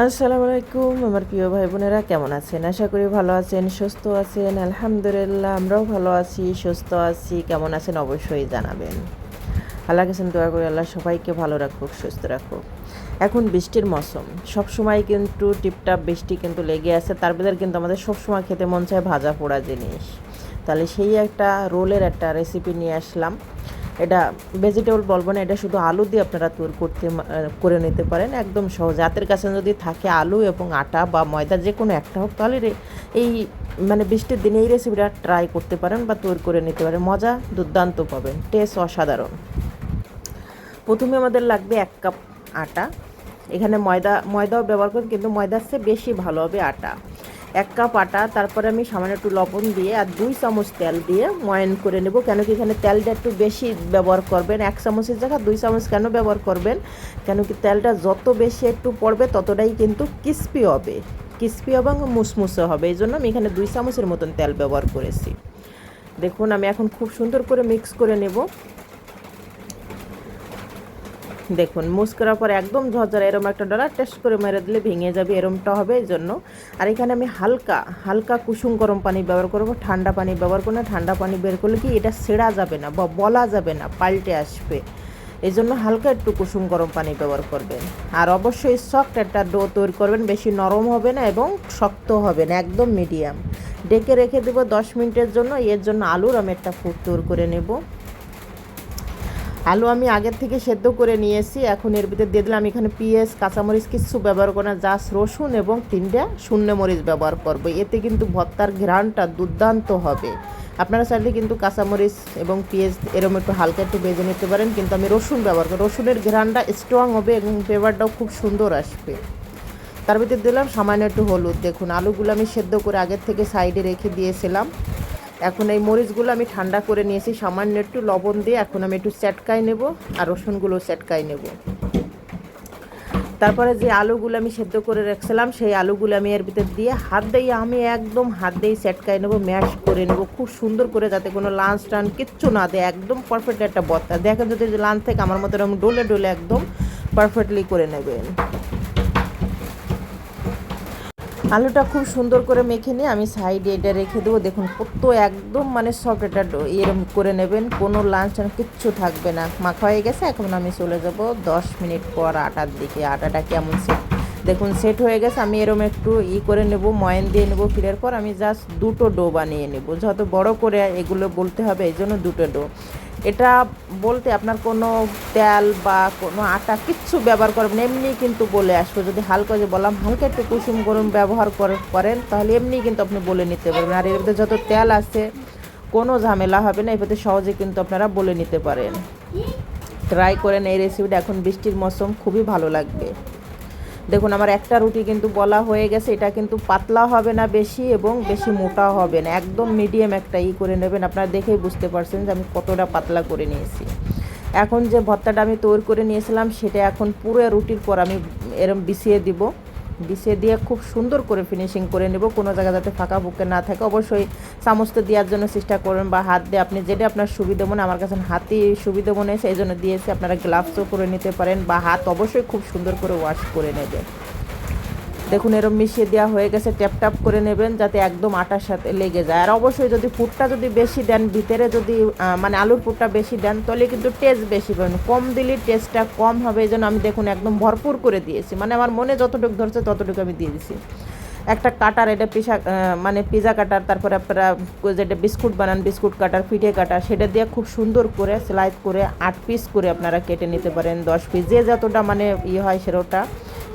আসসালামু আলাইকুম আমার প্রিয় ভাই বোনেরা কেমন আছেন? আশা করি ভালো আছেন, সুস্থ আছেন। আলহামদুলিল্লাহ, আমরাও ভালো আছি, সুস্থ আছি। কেমন আছেন অবশ্যই জানাবেন। আল্লাহ কাছে দোয়া করি, আল্লাহ সবাইকে ভালো রাখুক, সুস্থ রাখুক। এখন বৃষ্টির মৌসুম। সবসময় কিন্তু টিপটাপ বৃষ্টি কিন্তু লেগে আছে। তার ভিতরে কিন্তু আমাদের সব সময় খেতে মন চায় ভাজা পোড়া জিনিস। তাহলে সেই একটা রোলের একটা রেসিপি নিয়ে আসলাম। এটা ভেজিটেবল বলব না, এটা শুধু আলু দিয়ে আপনারা তৈরি করতে করে নিতে পারেন, একদম সহজ। হাতের কাছে যদি থাকে আলু এবং আটা বা ময়দা, যে কোনো একটা হোক, তাহলে এই মানে বৃষ্টির দিনে এই রেসিপিটা ট্রাই করতে পারেন বা তৈরি করে নিতে পারেন। মজা দুর্দান্ত পাবেন টেস্ট অসাধারণ। প্রথমে আমাদের লাগবে এক কাপ আটা। এখানে ময়দা, ময়দাও ব্যবহার করেন, কিন্তু ময়দার চেয়ে বেশি ভালো হবে আটা। এক কাপ আটা, তারপরে আমি সামান্য একটু লবণ দিয়ে আর দুই চামচ তেল দিয়ে ময়ন করে নেব। কেন কি এখানে তেলটা একটু বেশি ব্যবহার করবেন, এক চামচের জায়গায় দুই চামচ কেন ব্যবহার করবেন? কেন কি তেলটা যত বেশি একটু পড়বে ততটাই কিন্তু ক্রিস্পি হবে ক্রিস্পি এবং মুসমুসে হবে। এই জন্য আমি এখানে দুই চামচের মতন তেল ব্যবহার করেছি। দেখুন, আমি এখন খুব সুন্দর করে মিক্স করে নেব। দেখুন মুস করার পর একদম ঝরঝরা এরম একটা ডলার টেস্ট করে মেরে দিলে ভেঙে যাবে এরমটা হবে এই জন্য। আর এখানে আমি হালকা হালকা কুসুম গরম পানি ব্যবহার করব, ঠান্ডা পানি ব্যবহার করলে ঠান্ডা পানি বের করলে কি এটা ছেঁড়া যাবে না বা বলা যাবে না, পাল্টে আসবে। এই জন্য হালকা একটু কুসুম গরম পানি ব্যবহার করবেন। আর অবশ্যই সফট একটা ডো তৈরি করবেন, বেশি নরম হবে না এবং শক্ত হবে না, একদম মিডিয়াম ডেকে রেখে দেবো দশ মিনিটের জন্য, এর জন্য আলুর আমি একটা ফুট তৈরি করে নেব। আলু আমি আগের থেকে সেদ্ধ করে নিয়েছি। এখন এর ভিতরে দিয়ে দিলাম এখানে পেঁয়াজ, কাঁচামরিচ কিছু ব্যবহার করে না, জাস্ট রসুন এবং তিনটা শূন্য মরিচ ব্যবহার করব। এতে কিন্তু ভর্তার ঘ্রাণটা দুর্দান্ত হবে। আপনারা চাইলে কিন্তু কাঁচামরিচ এবং পেঁয়াজ এরকম একটু হালকা একটু বেজে নিতে পারেন, কিন্তু আমি রসুন ব্যবহার করি রসুনের ঘ্রাণটা স্ট্রং হবে এবং ফ্লেভারটাও খুব সুন্দর আসবে। তার ভিতরে দিলাম সামান্য একটু হলুদ। দেখুন, আলুগুলো আমি সেদ্ধ করে আগের থেকে সাইডে রেখে দিয়েছিলাম। এখন এই মরিচগুলো আমি ঠান্ডা করে নিয়েছি, সামান্য একটু লবণ দিয়ে এখন আমি একটু চ্যাটকাই নেব আর রসুনগুলো চ্যাটকাই নেব। তারপরে যে আলুগুলো আমি সেদ্ধ করে রাখছিলাম, সেই আলুগুলো আমি এর ভিতর দিয়ে হাত দিয়ে আমি একদম হাত দিয়ে চ্যাটকাই নেব, ম্যাশ করে নেব খুব সুন্দর করে যাতে কোনো লাঞ্চ টান কিচ্ছু না দেয়, একদম পারফেক্ট একটা বত্তা। দেখেন যদি লাঞ্চ থেকে আমার মতো এরকম ডোলে ডোলে একদম পারফেক্টলি করে নেবেন। আলুটা খুব সুন্দর করে মেখে নিয়ে আমি সাইডে এটা রেখে দেবো। দেখুন কত একদম মানে সফট এটা এরম করে নেবেন, কোনো লাঞ্চ কিচ্ছু থাকবে না। মাখা হয়ে গেছে, এখন আমি চলে যাব দশ মিনিট পর আটার দিকে। আটাটা কেমন সেট দেখুন সেট হয়ে গেছে, আমি এরম একটু ই করে নেব, ময়ন দিয়ে নেব ফিরের পর। আমি জাস্ট দুটো ডো বানিয়ে নেব। যত বড় করে এগুলো বলতে হবে, এই জন্য দুটো ডো এটা বলতে আপনার কোনো তেল বা কোনো আটা কিচ্ছু ব্যবহার করবেন এমনি কিন্তু বলে আসবে। যদি হালকা যে বললাম হালকা একটু কুসুম গরম ব্যবহার করে- করেন তাহলে এমনি কিন্তু আপনি বলে নিতে পারবেন। আর এর ভিতরে যত তেল আছে কোনো ঝামেলা হবে না এর ভিতরে সহজে কিন্তু আপনারা বলে নিতে পারেন। ট্রাই করেন এই রেসিপিটা এখন বৃষ্টির মৌসুম খুবই ভালো লাগবে। দেখুন, আমার একটা রুটি কিন্তু বলা হয়ে গেছে, এটা কিন্তু পাতলা হবে না বেশি এবং বেশি মোটা হবে না, একদম মিডিয়াম একটা ই করে নেবেন, আপনারা দেখেই বুঝতে পারছেন যে আমি কতটা পাতলা করে নিয়েছি। এখন যে ভর্তাটা আমি তৈরি করে নিয়েছিলাম, সেটা এখন পুরো রুটির পর আমি এরম বিছিয়ে দিব। বিছিয়ে দিয়ে খুব সুন্দর করে ফিনিশিং করে নেব। কোনো জায়গা যাতে ফাঁকা বুকে না থাকে। অবশ্যই চামচটা দেওয়ার জন্য চেষ্টা করবেন বা হাত দিয়ে আপনি যেটা আপনার সুবিধা মনে আমার কাছে হাতে সুবিধা মনে সেই জন্য দিয়েছে। আপনারা গ্লাভসও করে নিতে পারেন বা হাত অবশ্যই খুব সুন্দর করে ওয়াশ করে নেবেন। দেখুন, এরম মিশিয়ে দেওয়া হয়ে গেছে। ট্যাপ ট্যাপ করে নেবেন যাতে একদম আটার সাথে লেগে যায়। আর অবশ্যই যদি ফুটটা যদি বেশি দেন, ভিতরে যদি মানে আলুর ফুটটা বেশি দেন, তাহলে কিন্তু টেস্ট বেশি পাবেন। কম দিলে টেস্টটা কম হবে, এই জন্য আমি দেখুন, একদম ভরপুর করে দিয়েছি। মানে আমার মনে যতটুকু ধরছে, ততটুকু আমি দিয়ে দিয়েছি একটা কাটার, এটা পিসা মানে পিজা কাটার, তারপরে আপনারা যেটা বিস্কুট বানান, বিস্কুট কাটার, পিঠে কাটার, সেটা দিয়ে খুব সুন্দর করে স্লাইড করে আট পিস করে আপনারা কেটে নিতে পারেন, দশ পিস যে যতটা মানে ইয়ে হয় সেরোটা।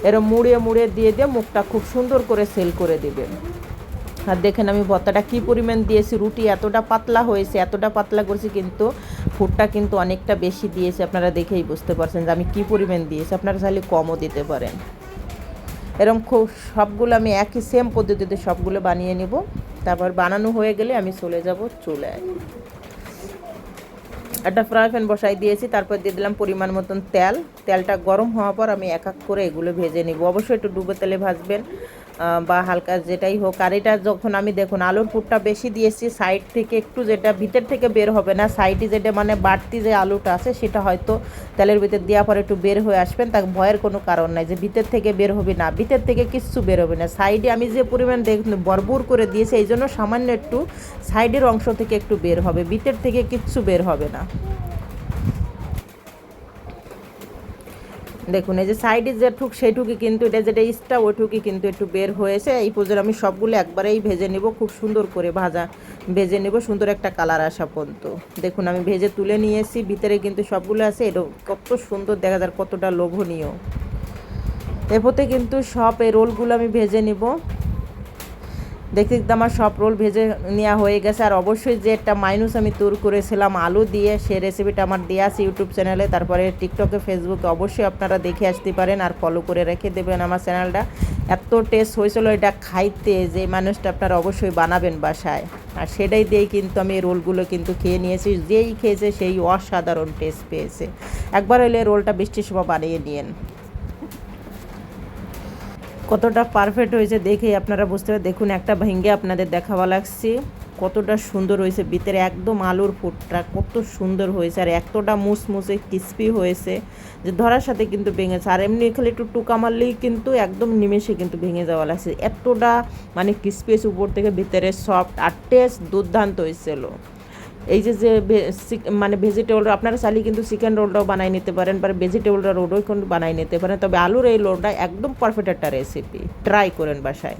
এরম মুড়িয়ে মুড়িয়ে দিয়ে দিয়ে মুখটা খুব সুন্দর করে সেল করে দিবেন আর দেখেন আমি ভর্তাটা কী পরিমাণ দিয়েছি, রুটি এতটা পাতলা হয়েছে, এতটা পাতলা করেছি কিন্তু ফুটটা কিন্তু অনেকটা বেশি দিয়েছে, আপনারা দেখেই বুঝতে পারছেন যে আমি কী পরিমাণ দিয়েছি, আপনারা চাইলে কমও দিতে পারেন। এরকম খুব সবগুলো আমি একই সেম পদ্ধতিতে সবগুলো বানিয়ে নিব। তারপর বানানো হয়ে গেলে আমি চলে যাব চুলায়। একটা ফ্রাই প্যান বসাই দিয়েছি, তারপর দিয়ে দিলাম পরিমাণ মতন তেল। তেলটা গরম হওয়ার পর আমি এক এক করে এগুলো ভেজে নিব। অবশ্যই একটু ডুবে তেলে ভাজবেন। বা হালকা যেটাই হোক। আর এটা যখন আমি দেখুন, আলুর পুরটা বেশি দিয়েছি সাইড থেকে একটু যেটা ভিতর থেকে বের হবে না সাইডে যেটা মানে বাড়তি যে আলুটা আছে, সেটা হয়তো তেলের ভিতর দেওয়ার পরে একটু বের হয়ে আসবেন তাকে ভয়ের কোনো কারণ নাই যে ভিতর থেকে বের হবে না, ভিতর থেকে কিচ্ছু বের হবে না। সাইডে আমি যে পরিমাণ দেখ বরবর করে দিয়েছি, এই জন্য সামান্য একটু সাইডের অংশ থেকে একটু বের হবে, ভিতর থেকে কিচ্ছু বের হবে না। দেখুন, এই যে সাইডে যে ঠুক সেইটুকি কিন্তু এটা যেটা ইস্টা ওইটুকি কিন্তু একটু বের হয়েছে। এই পুজোর আমি সবগুলো একবারেই ভেজে নিব, খুব সুন্দর করে ভাজা ভেজে নিব, সুন্দর একটা কালার আসা পর্যন্ত। দেখুন, আমি ভেজে তুলে নিয়েছি ভিতরে কিন্তু সবগুলো আছে এটা কত সুন্দর দেখা যায় কতটা লোভনীয়। এরপরে কিন্তু সব এই রোলগুলো আমি ভেজে নিব। দেখতে দেখতে আমার সব রোল ভেজে নেওয়া হয়ে গেছে। আর অবশ্যই যে একটা মাইনুস আমি তৈর করেছিলাম, আলু দিয়ে, সে রেসিপিটা আমার দেওয়া আছে ইউটিউব চ্যানেলে তারপরে টিকটকে ফেসবুকে অবশ্যই আপনারা দেখে আসতে পারেন আর ফলো করে রেখে দেবেন আমার চ্যানেলটা এত টেস্ট হয়েছিল এটা খাইতে যে মানুষটা আপনারা অবশ্যই বানাবেন বাসায়। আর সেটাই দিয়েই কিন্তু আমি রোলগুলো কিন্তু খেয়ে নিয়েছি। যেই খেয়েছে সেই অসাধারণ টেস্ট পেয়েছে। একবার হলে রোলটা বৃষ্টির সময় বানিয়ে নিয়েন। কতটা পারফেক্ট হয়েছে দেখেই আপনারা বুঝতে পারেন দেখুন, একটা ভেঙে আপনাদের দেখাবা লাগছে। কতটা সুন্দর হয়েছে, ভিতরে একদম আলুর ফুটটা কত সুন্দর হয়েছে, আর এতটা মুসমুসে ক্রিস্পি হয়েছে যে ধরার সাথে কিন্তু ভেঙেছে। আর এমনি খালি একটু টুকা মারলেই কিন্তু একদম নিমেষে কিন্তু ভেঙে যাওয়া লাগছে। এতটা মানে ক্রিস্পি উপর থেকে, ভিতরে সফট আর টেস্ট দুর্দান্ত হয়েছিল। এই যে যে মানে ভেজিটেবল আপনারা চাইলে কিন্তু চিকেন রোলটাও বানাই নিতে পারেন বা ভেজিটেবল রোলও কিন্তু বানাই নিতে পারেন। তবে আলুর এই রোলটা একদম পারফেক্ট একটা রেসিপি ট্রাই করেন বাসায়।